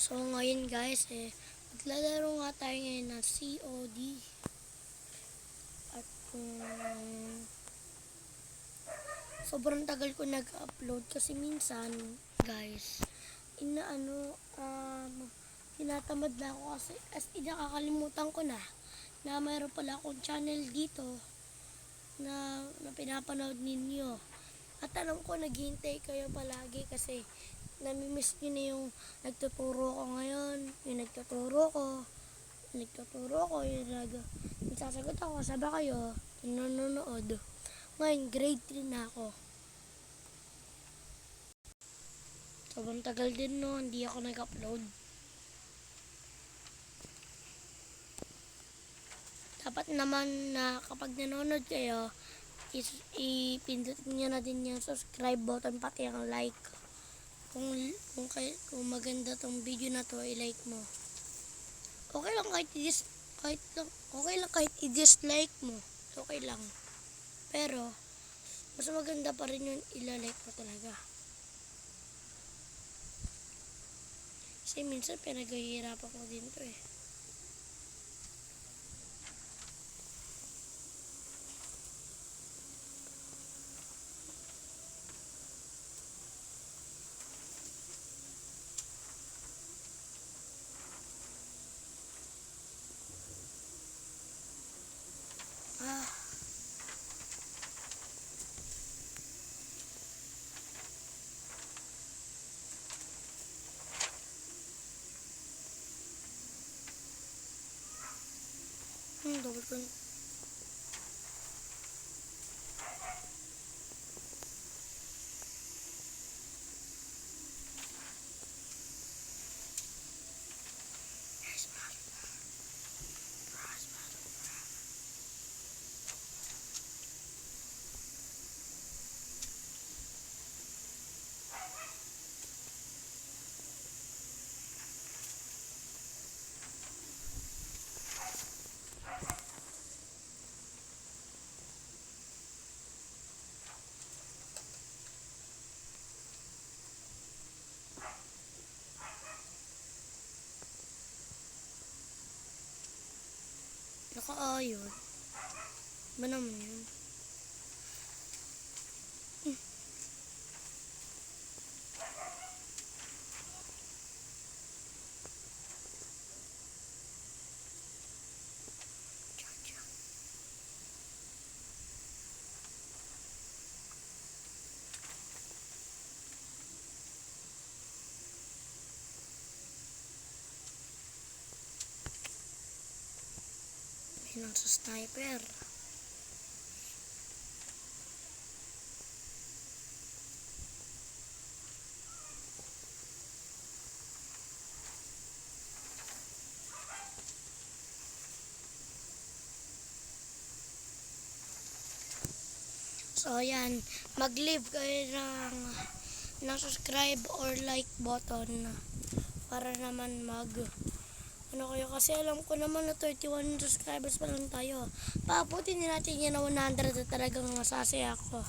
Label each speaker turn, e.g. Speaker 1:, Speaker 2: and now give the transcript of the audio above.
Speaker 1: So ngayon guys, eh, maglalaro nga tayo ngayon ng COD. At kung sobrang tagal ko nag-upload kasi minsan, guys, inaano, um, tinatamad na ako kasi as in nakakalimutan ko na na mayroon pala akong channel dito na, na pinapanood ninyo. At alam ko naghihintay kayo palagi kasi namimiss nyo na yung nagtuturo ko ngayon, yung nagtuturo ko, yung nagtuturo ko, yung nag, nagsasagot ako, sabi kayo, nanonood. Ngayon, grade 3 na ako. Sobrang tagal din no, hindi ako nag-upload. Dapat naman na kapag nanonood kayo, ipindot niyo na din yung subscribe button pati ang like. Kung kung kay, kung maganda tong video na to, i-like mo. Okay lang kahit i-dis kahit lang, okay lang kahit i-dislike mo. Okay lang. Pero mas maganda pa rin yung ila-like mo talaga. Kasi minsan pinaghihirapan ko din to eh. 좀 넘을 뻔했다. Nakaayon. Ba naman yun? Nasa sniper. So, yan. Mag-leave kayo ng, ng subscribe or like button para naman mag ano kayo kasi alam ko naman na 31 subscribers pa lang tayo. Paabutin din natin yan na 100 at talagang masasaya ako.